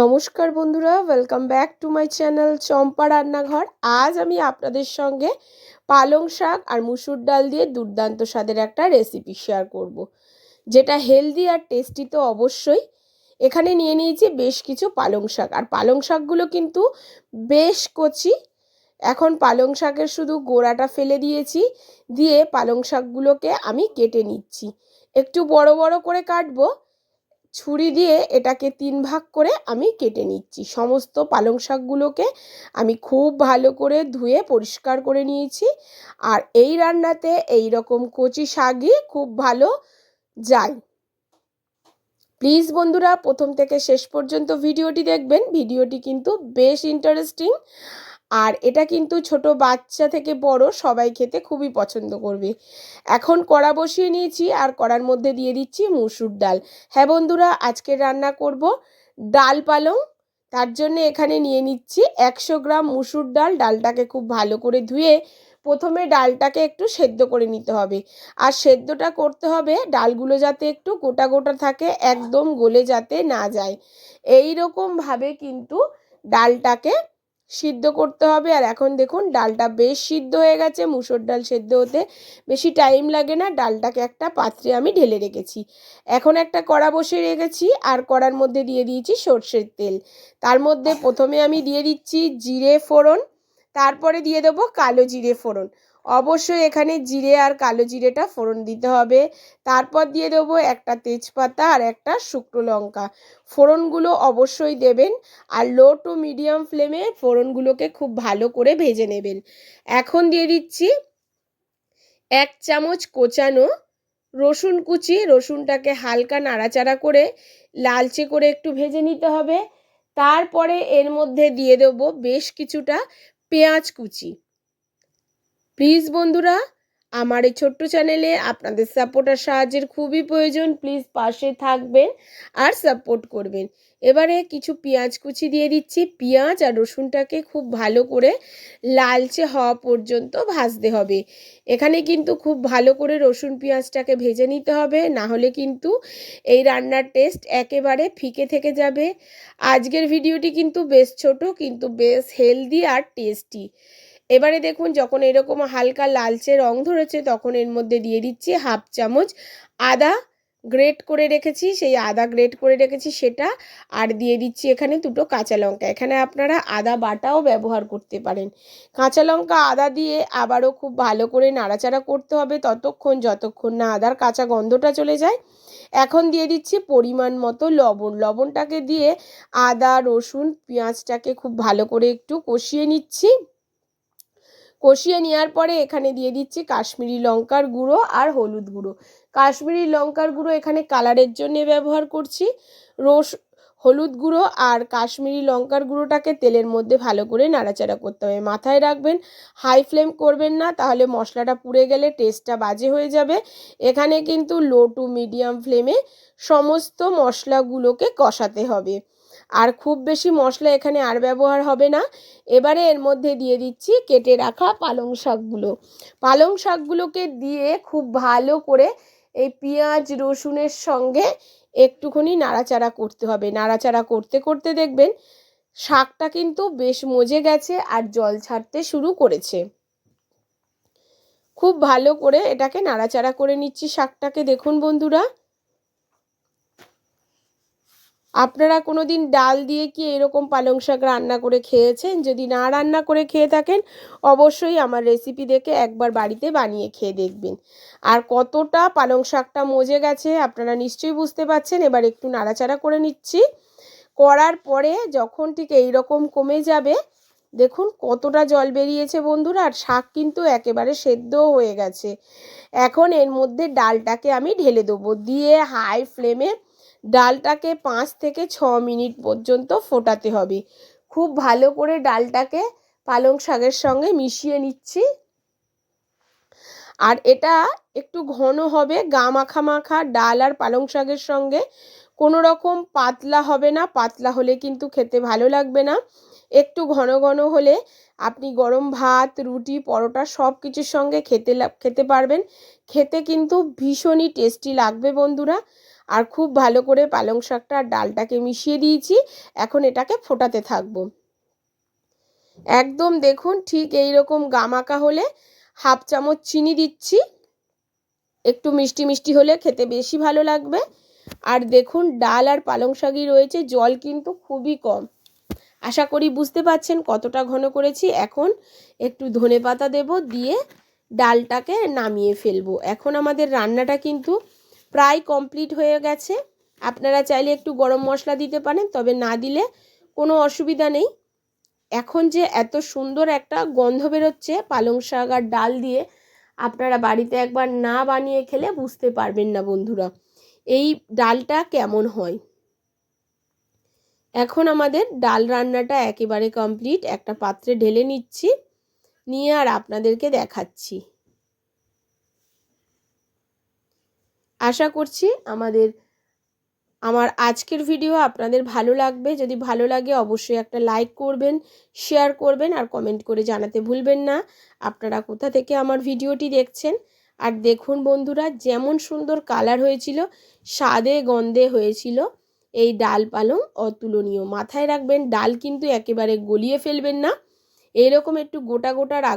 নমস্কার বন্ধুরা welcome back to my channel Champa রান্নাঘর। আজ আমি আপনাদের সঙ্গে পালং শাক আর মুসুর ডাল দিয়ে দুর্দান্ত স্বাদের একটা রেসিপি শেয়ার করব। যেটা হেলদি আর টেস্টি তো অবশ্যই। এখানে নিয়ে নিয়েছি বেশ কিছু পালং শাক। আর পালং শাকগুলো কিন্তু বেশ কচি। এখন পালং শাকের শুধু গোড়াটা ফেলে দিয়েছি, দিয়ে পালং শাকগুলোকে আমি কেটে নিচ্ছি। একটু বড় বড় করে কাটবো ছুরি দিয়ে এটাকে তিন ভাগ করে আমি কেটে নিচ্ছি। সমস্ত পালং শাকগুলোকে আমি খুব ভালো করে ধুয়ে পরিষ্কার করে নিয়েছি। আর এই রান্নাতে এই রকম কচি শাকই খুব ভালো যায়। প্লিজ বন্ধুরা, প্রথম থেকে শেষ পর্যন্ত ভিডিওটি দেখবেন। ভিডিওটি কিন্তু বেশ ইন্টারেস্টিং আর এটা কিন্তু ছোট বাচ্চা থেকে বড় সবাই খেতে খুবই পছন্দ করবে। এখন কড়া বসিয়ে নিয়েছি আর কড়ার মধ্যে দিয়ে দিচ্ছি মুসুর ডাল। হ্যাঁ বন্ধুরা, আজকে রান্না করব ডাল পালং। তার জন্য এখানে নিয়ে নিচ্ছি একশো গ্রাম মুসুর ডাল। ডালটাকে খুব ভালো করে ধুয়ে প্রথমে ডালটাকে একটু সেদ্ধ করে নিতে হবে। আর সেদ্ধটা করতে হবে ডালগুলো যাতে একটু গোটা গোটা থাকে, একদম গলে যাতে না যায়। এই রকমভাবে কিন্তু ডালটাকে সিদ্ধ করতে হবে। আর এখন দেখুন, ডালটা বেশ সিদ্ধ হয়ে গেছে। মুসুর ডাল সেদ্ধ হতে বেশি টাইম লাগে না। ডালটাকে একটা পাত্রে আমি ঢেলে রেখেছি। এখন একটা কড়া বসে রেখেছি। আর কড়ার মধ্যে দিয়ে দিয়েছি সর্ষের তেল। তার মধ্যে প্রথমে আমি দিয়ে দিচ্ছি জিরে ফোড়ন। তারপরে দিয়ে দেবো কালো জিরে ফোড়ন। অবশ্যই এখানে জিরে আর কালো জিরেটা ফোড়ন দিতে হবে। তারপর দিয়ে দেবো একটা তেজপাতা আর একটা শুকনো লঙ্কা। ফোড়নগুলো অবশ্যই দেবেন আর লো টু মিডিয়াম ফ্লেমে ফোড়নগুলোকে খুব ভালো করে ভেজে নেবেন। এখন দিয়ে দিচ্ছি এক চামচ কোচানো রসুন কুচি। রসুনটাকে হালকা নাড়াচাড়া করে লালচে করে একটু ভেজে নিতে হবে। তারপরে এর মধ্যে দিয়ে দেবো বেশ কিছুটা পেঁয়াজ কুচি। প্লিজ বন্ধুরা, আমার এই ছোট্ট চ্যানেলে আপনাদের সাপোর্ট আর সাহায্যের খুবই প্রয়োজন। প্লিজ পাশে থাকবেন আর সাপোর্ট করবেন। এবারে কিছু পেঁয়াজ কুচি দিয়ে দিচ্ছি। পেঁয়াজ আর রসুনটাকে খুব ভালো করে লালচে হওয়া পর্যন্ত ভাজতে হবে। এখানে কিন্তু খুব ভালো করে রসুন পেঁয়াজটাকে ভেজে নিতে হবে। না হলে কিন্তু এই রান্নার টেস্ট একেবারে ফিকে থেকে যাবে। আজকের ভিডিওটি কিন্তু বেশ ছোট, কিন্তু বেশ হেলদি আর টেস্টি। এবারে দেখুন, যখন এরকম হালকা লালচে রং ধরেছে, তখন এর মধ্যে দিয়ে দিচ্ছি হাফ চামচ আদা গ্রেট করে রেখেছি, সেই আদা গ্রেট করে রেখেছি সেটা, আর দিয়ে দিচ্ছি এখানে দুটো কাঁচা লঙ্কা। এখানে আপনারা আদা বাটাও ব্যবহার করতে পারেন। কাঁচা লঙ্কা আদা দিয়ে আবারও খুব ভালো করে নাড়াচাড়া করতে হবে ততক্ষণ, যতক্ষণ না আদার কাঁচা গন্ধটা চলে যায়। এখন দিয়ে দিচ্ছি পরিমাণ মতো লবণ। লবণটাকে দিয়ে আদা, রসুন, পেঁয়াজটাকে খুব ভালো করে একটু কষিয়ে নিচ্ছি। কষিয়ে নেওয়ার পরে এখানে দিয়ে দিচ্ছি কাশ্মীরি লঙ্কার গুঁড়ো আর হলুদ গুঁড়ো। কাশ্মীরি লঙ্কার গুঁড়ো এখানে কালারের জন্যে ব্যবহার করছি। রস, হলুদ গুঁড়ো আর কাশ্মীরি লঙ্কার গুঁড়োটাকে তেলের মধ্যে ভালো করে নাড়াচাড়া করতে হবে। মাথায় রাখবেন, হাই ফ্লেম করবেন না, তাহলে মশলাটা পুড়ে গেলে টেস্টটা বাজে হয়ে যাবে। এখানে কিন্তু লো টু মিডিয়াম ফ্লেমে সমস্ত মশলাগুলোকে কষাতে হবে। আর খুব বেশি মশলা এখানে আর ব্যবহার হবে না। এবারে এর মধ্যে দিয়ে দিচ্ছি কেটে রাখা পালং শাকগুলো। পালং শাকগুলোকে দিয়ে খুব ভালো করে এই পেঁয়াজ, রসুনের সঙ্গে একটুখানি নাড়াচাড়া করতে হবে। নাড়াচাড়া করতে করতে দেখবেন শাকটা কিন্তু বেশ মজে গেছে আর জল ছাড়তে শুরু করেছে। খুব ভালো করে এটাকে নাড়াচাড়া করে নিচ্ছি শাকটাকে। দেখুন বন্ধুরা আপনারা কোনো দিন ডাল দিয়ে কি এরকম পালং শাক রান্না করে খেয়েছেন? যদি না রান্না করে খেয়ে থাকেন, অবশ্যই আমার রেসিপি দেখে একবার বাড়িতে বানিয়ে খেয়ে দেখবেন। আর কতটা পালং শাকটা মজে গেছে আপনারা নিশ্চয়ই বুঝতে পারছেন। এবার একটু নাড়াচাড়া করে নিচ্ছি। করার পরে যখন ঠিক এই রকম কমে যাবে, দেখুন কতটা জল বেরিয়েছে বন্ধুরা, আর শাক কিন্তু একেবারে সেদ্ধও হয়ে গেছে। এখন এর মধ্যে ডালটাকে আমি ঢেলে দেবো। দিয়ে হাই ফ্লেমে ডালটাকে পাঁচ থেকে ছ মিনিট পর্যন্ত ফোটাতে হবে। খুব ভালো করে ডালটাকে পালং শাকের সঙ্গে মিশিয়ে নিচ্ছি। আর এটা একটু ঘন হবে, গা মাখা মাখা ডাল আর পালং শাকের সঙ্গে। কোনো রকম পাতলা হবে না, পাতলা হলে কিন্তু খেতে ভালো লাগবে না। একটু ঘন ঘন হলে আপনি গরম ভাত, রুটি, পরোটা সব কিছুর সঙ্গে খেতে খেতে পারবেন। খেতে কিন্তু ভীষণই টেস্টি লাগবে বন্ধুরা। আর খুব ভালো করে পালং শাকটা আর ডালটাকে মিশিয়ে দিয়েছি। এখন এটাকে ফোটাতে থাকব। একদম দেখুন ঠিক এই রকম গামাকা হলে হাফ চামচ চিনি দিচ্ছি। একটু মিষ্টি মিষ্টি হলে খেতে বেশি ভালো লাগবে। আর দেখুন ডাল আর পালং শাকই রয়েছে, জল কিন্তু খুবই কম। আশা করি বুঝতে পাচ্ছেন কতটা ঘন করেছি। এখন একটু ধনে পাতা দেব, দিয়ে ডালটাকে নামিয়ে ফেলব। এখন আমাদের রান্নাটা কিন্তু প্রায় কমপ্লিট হয়ে গেছে। আপনারা চাইলে একটু গরম মশলা দিতে পারেন, তবে না দিলে কোনো অসুবিধা নেই। এখন যে এত সুন্দর একটা গন্ধ বেরোচ্ছে পালং শাক আর ডাল দিয়ে, আপনারা বাড়িতে একবার না বানিয়ে খেলে বুঝতে পারবেন না বন্ধুরা, এই ডালটা কেমন হয়। এখন আমাদের ডাল রান্নাটা একেবারে কমপ্লিট একটা পাত্রে ঢেলে নিচ্ছি, নিয়ে আর আপনাদেরকে দেখাচ্ছি। আশা করছি আমাদের, আমার আজকের ভিডিও আপনাদের ভালো লাগবে। যদি ভালো লাগে অবশ্যই একটা লাইক করবেন শেয়ার করবেন আর কমেন্ট করে জানাতে ভুলবেন না। আপনারা কোথা থেকে আমার ভিডিওটি দেখছেন? আর দেখুন বন্ধুরা, যেমন সুন্দর কালার হয়েছিল, স্বাদে গন্ধে হয়েছিল, এই ডাল পালং অতুলনীয়। মাথায় রাখবেন, ডাল কিন্তু একেবারে গলিয়ে ফেলবেন না। এরকম একটু গোটা গোটা রাখ